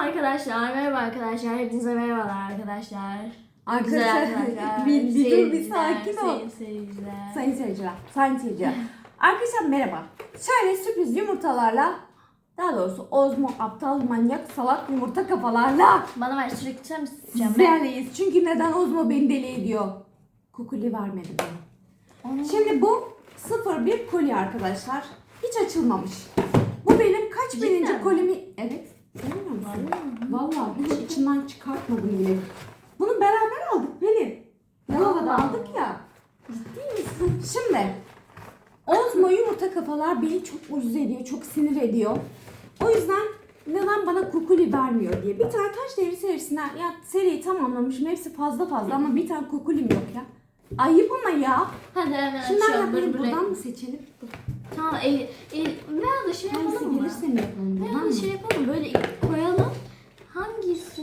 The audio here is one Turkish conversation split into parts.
arkadaşlar, merhaba arkadaşlar. Hepinize merhabalar arkadaşlar. Güzel Arkadaşlar bir, bir dur bir sakin ol. Sayın seyirciler. Sayın seyirciler, sayın seyirciler. Arkadaşlar merhaba. Şöyle sürpriz yumurtalarla daha doğrusu ozmo aptal manyak salak yumurta kafalarla Bana ver sürekli sıçacağım? sizlerleyiz. Çünkü neden ozmo beni deli ediyor? Kukuli vermedi bana. Onu- Şimdi bu 01 koli arkadaşlar. Hiç açılmamış. Bu benim kaç Cidden bininci mi? kolimi? Evet. Musun? Vallahi hiç içinden çıkartmadım bile. Bunu beraber aldık Pelin. Yalova'da aldık ya. Ciddi misin? Şimdi Ozmo yumurta kafalar beni çok ucuz ediyor, çok sinir ediyor. O yüzden neden bana kukuli vermiyor diye. Bir tane taş devri serisinden ya seriyi tamamlamışım. Hepsi fazla fazla ama bir tane kukulim yok ya. Ayıp ama ya. Hadi hemen Şimdi açıyorum. nereden Dur, buraya. buradan mı seçelim? Tamam, el, el, veya da şey Hangisi yapalım mı? gelirse mi yapalım?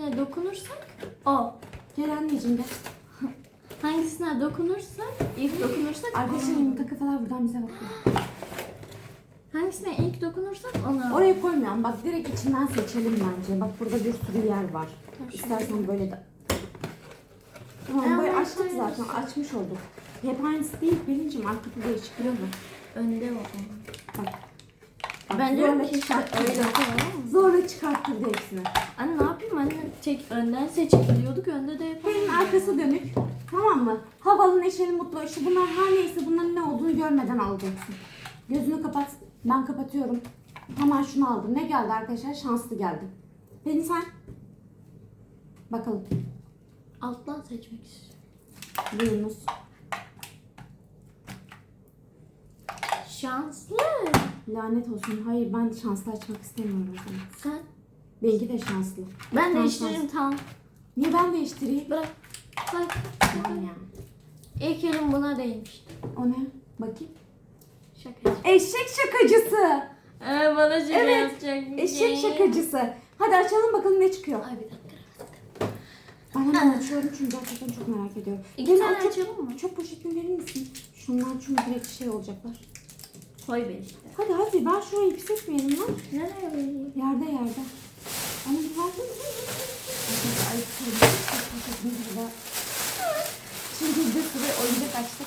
Hangisine dokunursak o. Gel anneciğim gel. Hangisine dokunursak, ilk dokunursak Arkadaşlar yumurta kafalar buradan bize bakıyor. Hangisine ilk dokunursak onu. Oraya koymayalım. Bak direkt içinden seçelim bence. Bak burada bir sürü yer var. Tamam, İstersen böyle de. Tamam Ama böyle açtık zaten. Açmış olduk. Hep aynısı değil Pelin'cim. Arkada değişikliği var. Önde bakalım. Bak. Ben diyorum ki işte öyle. Zorla çıkarttırdı hepsini. Anne ne yapayım anne? Tek önden seçebiliyorduk önde de yapalım. Pelin arkası dönük. Tamam mı? Havalı, neşeli, mutlu. İşte bunlar her neyse bunların ne olduğunu görmeden alacaksın. Gözünü kapat. Ben kapatıyorum. Hemen şunu aldım. Ne geldi arkadaşlar? Şanslı geldi. Pelin sen. Bakalım. Alttan seçmek istiyorum. Buyurunuz. Şanslı. Lanet olsun. Hayır ben şanslı açmak istemiyorum. Sen. Benimki de şanslı. Ben Tamam, değiştiririm tamam. Niye ben değiştireyim? Bırak. Bak. Tamam ya. İlk elim buna değmiş. O ne? Bakayım. Şaka. Eşek şakacısı. Ee, bana şaka Evet, yapacak. Eşek şakacısı. Hadi açalım bakalım ne çıkıyor. Ay bir dakika. Ben hemen açıyorum çünkü gerçekten çok merak ediyorum. İki Gelin, tane açalım mı? Çöp poşetini verir misin? Şunlar çünkü direkt şey olacaklar. Koy beni işte. Hadi hadi ver şurayı pis etmeyelim lan. Nereye vereyim? Yerde yerde. Ama bir versene. Ay, burada. Şimdi bir sürü oyuncak açtık.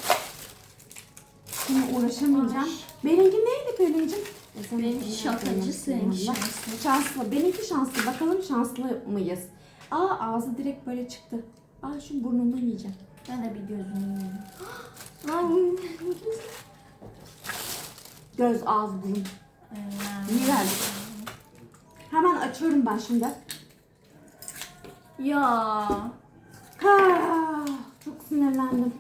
Şimdi uğraşamayacağım. Benimki neydi Pelin'cim? Benimki şakacı, seninki şanslı. Şanslı. Benimki şanslı. Bakalım şanslı mıyız? Aa ağzı direkt böyle çıktı. Aa şu burnunu yiyeceğim. Ben de bir gözünü yiyeyim. Lan. Göz, ağız, burun. Verdik. Hemen açıyorum ben şimdi. Ya. Ha, çok sinirlendim.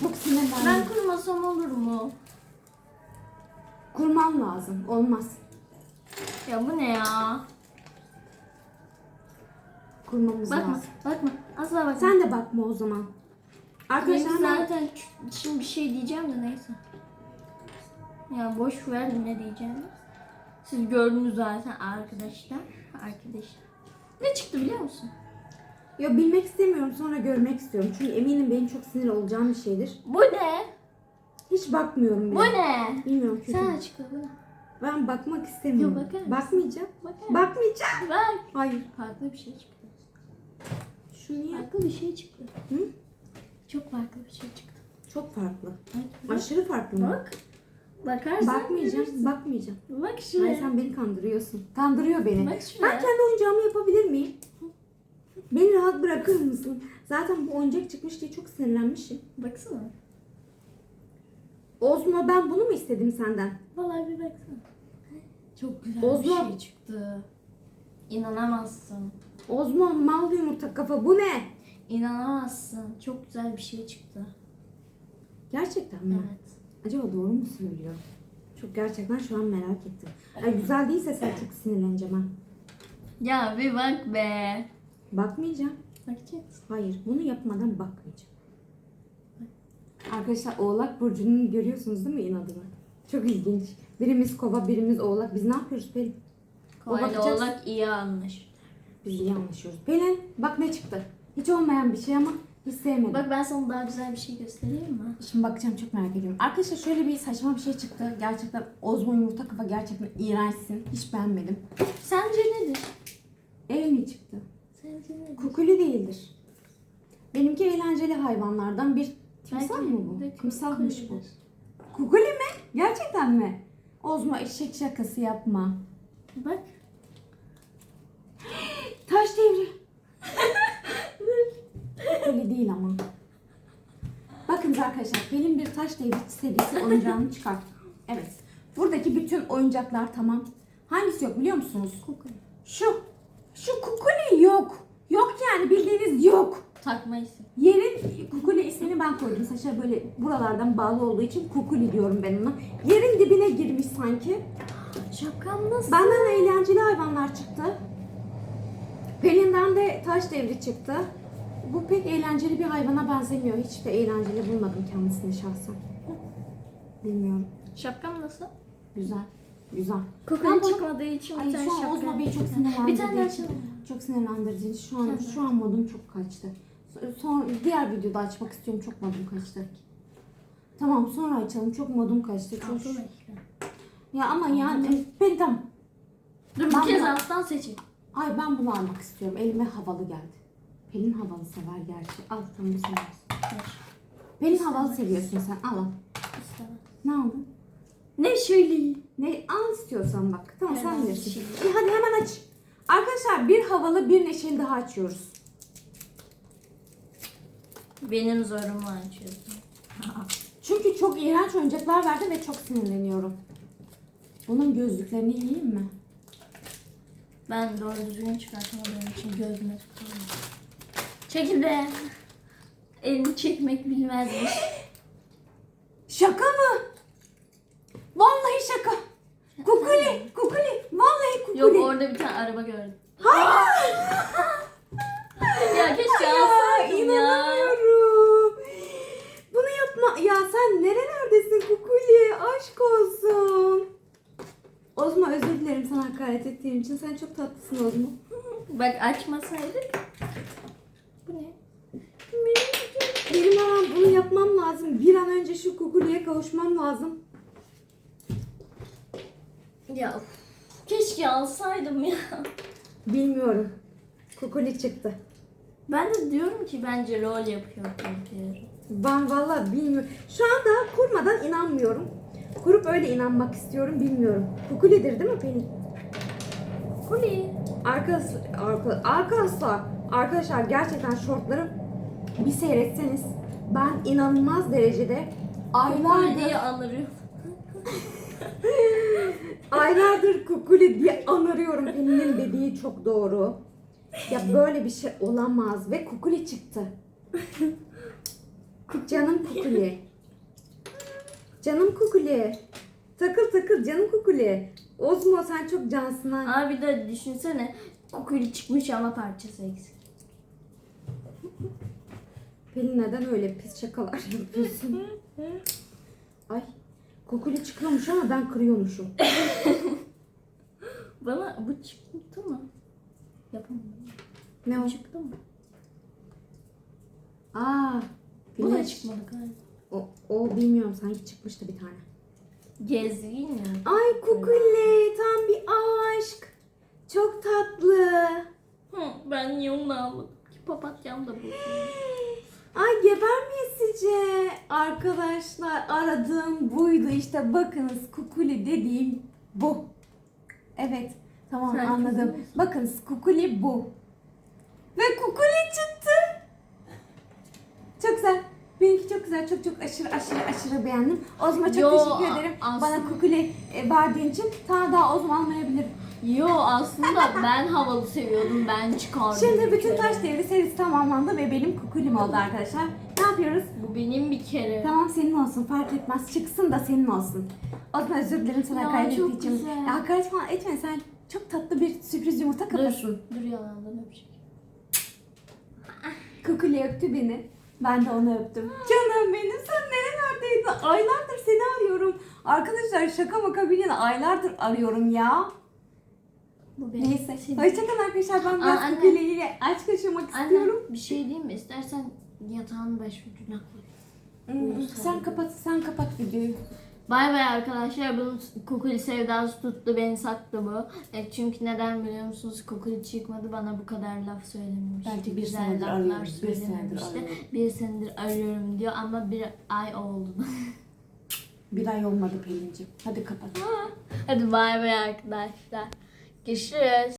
Çok sinirlendim. Ben kurmasam olur mu? Kurmam lazım. Olmaz. Ya bu ne ya? Kurmamız Bakma, lazım. bakma. Asla bakma. Sen de bakma o zaman. Arkadaşlar Benim hemen zaten ç- şimdi bir şey diyeceğim de neyse. Ya boş ver ne diyeceğim. Siz gördünüz zaten arkadaşlar. Arkadaşlar. Ne çıktı biliyor musun? Yo, bilmek istemiyorum sonra görmek istiyorum. Çünkü eminim benim çok sinir olacağım bir şeydir. Bu ne? Hiç bakmıyorum bile. Bu ne? Bilmiyorum kötü. Sen açıkla bunu. Ben bakmak istemiyorum. Yo, bakar mısın? Bakmayacağım. Bakar. Bakmayacağım. Bak. Hayır. Farklı bir şey çıktı. Şu niye? Farklı bir şey çıktı. Hı? Çok farklı bir şey çıktı. Çok farklı. Bak. Aşırı farklı mı? Bak. Bakarsan Bakmayacağım. görürsün. Bakmayacağım. Bak Hayır şuraya. sen beni kandırıyorsun. Kandırıyor beni. Bak Ben şuraya. kendi oyuncağımı yapabilir miyim? Beni rahat bırakır mısın? Zaten bu oyuncak çıkmış diye çok sinirlenmişim. Baksana. Ozmo ben bunu mu istedim senden? Vallahi bir baksana. Çok güzel Ozma. bir şey çıktı. İnanamazsın. Ozmo mal yumurta kafa bu ne? İnanamazsın. Çok güzel bir şey çıktı. Gerçekten mi? Evet. Acaba doğru mu söylüyor? Çok gerçekten şu an merak ettim. Ay, güzel değilse sen çok sinirleneceğim ha. Ya bir bak be. Bakmayacağım. Bakacağız. Hayır bunu yapmadan bakmayacağım. Arkadaşlar Oğlak Burcu'nu görüyorsunuz değil mi inadına? Çok ilginç. Birimiz kova birimiz oğlak. Biz ne yapıyoruz Pelin? Kolayla bakacağız. olak iyi anlaşır. Biz iyi anlaşıyoruz. Pelin bak ne çıktı. Hiç olmayan bir şey ama hiç sevmedim. Bak ben sana daha güzel bir şey göstereyim mi? Şimdi bakacağım çok merak ediyorum. Arkadaşlar şöyle bir saçma bir şey çıktı. Gerçekten Ozmo yumurta kafa gerçekten iğrençsin. Hiç beğenmedim. Sence nedir? El mi çıktı? Sence nedir? Kukuli değildir. Benimki eğlenceli hayvanlardan bir timsah mı bu? Timsahmış bu. Kukuli mi? Gerçekten mi? Ozmo eşek şakası yapma. Bak. Değil ama. Bakınız arkadaşlar benim bir taş devri serisi oyuncağını çıkart. Evet. Buradaki bütün oyuncaklar tamam. Hangisi yok biliyor musunuz? Kukuli. Şu. Şu kukuli yok. Yok yani bildiğiniz yok. Takma isim. Yerin kukuli ismini ben koydum. Saça böyle buralardan bağlı olduğu için kukuli diyorum ben ona. Yerin dibine girmiş sanki. Şapkam nasıl? Benden eğlenceli hayvanlar çıktı. Pelin'den de taş devri çıktı. Bu pek eğlenceli bir hayvana benzemiyor. Hiç de eğlenceli bulmadım kendisini şahsen. Bilmiyorum. Şapkam nasıl? Güzel. Güzel. Ben Kukuli bunu- çıkmadığı için Ay bir tane şu an şapka. Ozma Bey çok Bir sinirlendirdiği tane açalım. Çok sinirlendirici. Şu an şu an modum çok kaçtı. Son diğer videoda açmak istiyorum. Çok modum kaçtı. Tamam sonra açalım. Çok modum kaçtı. Çok... Altı dakika. Ya ama yani ben tamam. Dur Ben bir kez bunu- alttan seçeyim. Ay ben bunu almak istiyorum. Elime havalı geldi. Pelin havalı sever gerçi. Al tamam bu senin olsun. Pelin havalı seviyorsun sen. Al al. Ne aldın? Ne şöyle? Ne al istiyorsan bak. Tamam sen bilirsin. İyi hadi hemen aç. Arkadaşlar bir havalı bir neşeli daha açıyoruz. Benim zorumu açıyorsun. Çünkü çok iğrenç oyuncaklar verdi ve çok sinirleniyorum. Bunun gözlüklerini yiyeyim mi? Ben doğru düzgün çıkartamadığım için gözüme tutamıyorum. Çekil be. Elini çekmek bilmezmiş. Şaka mı? Vallahi şaka. Kukuli, kukuli. Vallahi kukuli. Yok orada bir tane araba gördüm. ya keşke alsaydım ya. inanamıyorum. Bunu yapma. Ya sen nerelerdesin Kukuli? Aşk olsun. Ozma özür dilerim sana hakaret ettiğim için. Sen çok tatlısın Ozma. Bak açmasaydık. Bu ne? Benim hemen bunu yapmam lazım. Bir an önce şu Kukuli'ye kavuşmam lazım. Ya keşke alsaydım ya. Bilmiyorum. Kukuli çıktı. Ben de diyorum ki bence rol yapıyor diyorum. Ben valla bilmiyorum. Şu an daha kurmadan inanmıyorum. Kurup öyle inanmak istiyorum bilmiyorum. Kukuli'dir değil mi Pelin? Kuli. Arkadaşlar, arka- arkadaşlar, arkadaşlar gerçekten şortlarım bir seyretseniz ben inanılmaz derecede Kuli aylardır diye anırıyor. aylardır kukuli diye anarıyorum. Pelin'in dediği çok doğru. Ya böyle bir şey olamaz ve kukuli çıktı. Canım kukuli. Canım kukuli. Takıl takıl canım kukuli. Ozmo sen çok cansın ha. Abi de düşünsene kukuli çıkmış ama parçası eksik. Pelin neden öyle pis şakalar yapıyorsun? Ay kokuli çıkıyormuş ama ben kırıyormuşum. Bana bu çıktı mı? Yapamadım. Ne o? Çıktı mı? Aa Bu da çıkmadı galiba. O, o bilmiyorum sanki çıkmıştı bir tane. Gezgin mi? Ay kukuli tam bir aşk. Çok tatlı. Hı, ben niye onu almadım ki? Papatyam da bu. Ay gebermeyesice. Arkadaşlar aradığım buydu işte bakınız kukuli dediğim bu. Evet tamam Sen anladım. kızım? Bakınız kukuli bu. Ve kukuli çıktı. Çok güzel. Benimki çok güzel. Çok çok aşırı aşırı aşırı beğendim. Ozma çok Yo, teşekkür ederim. aslında- Bana kukuli e, verdiğin için. Daha daha Ozma almayabilirim. Yo aslında ben havalı seviyordum. Ben çıkardım. Şimdi bütün taş devri serisi tamamlandı ve benim kukulim oldu arkadaşlar. Ne yapıyoruz? Bu benim bir kere. Tamam senin olsun fark etmez. Çıksın da senin olsun. O zaman özür dilerim sana Ya, çok için. güzel. Ya, hakaret falan etme sen çok tatlı bir sürpriz yumurta kafasın. Dur. Dur yalandan öpecek. Kukuli öptü beni. Ben de onu öptüm. Canım benim sen nerelerdeydin? Aylardır seni arıyorum. Arkadaşlar şaka maka bilin aylardır arıyorum ya. Bu benim. Neyse. Senin. Hoşçakalın arkadaşlar. Ben biraz anne. Kukuli ile aşk yaşamak Anne istiyorum. bir şey diyeyim mi? İstersen yatağın başucuna koy. Hmm, sen kapat sen kapat videoyu. Bay bay arkadaşlar. Bunun kokuli sevdası tuttu. Beni sattı bu. E, çünkü neden biliyor musunuz? Kokuli çıkmadı. Bana bu kadar laf söylememişti. Belki bir Güzel senedir laflar arıyorum, bir senedir söylememişti. arıyorum. Bir senedir arıyorum diyor ama bir ay oldu. Bir ay olmadı Pelin'ciğim. Hadi kapat. Hadi bay bay arkadaşlar. 你是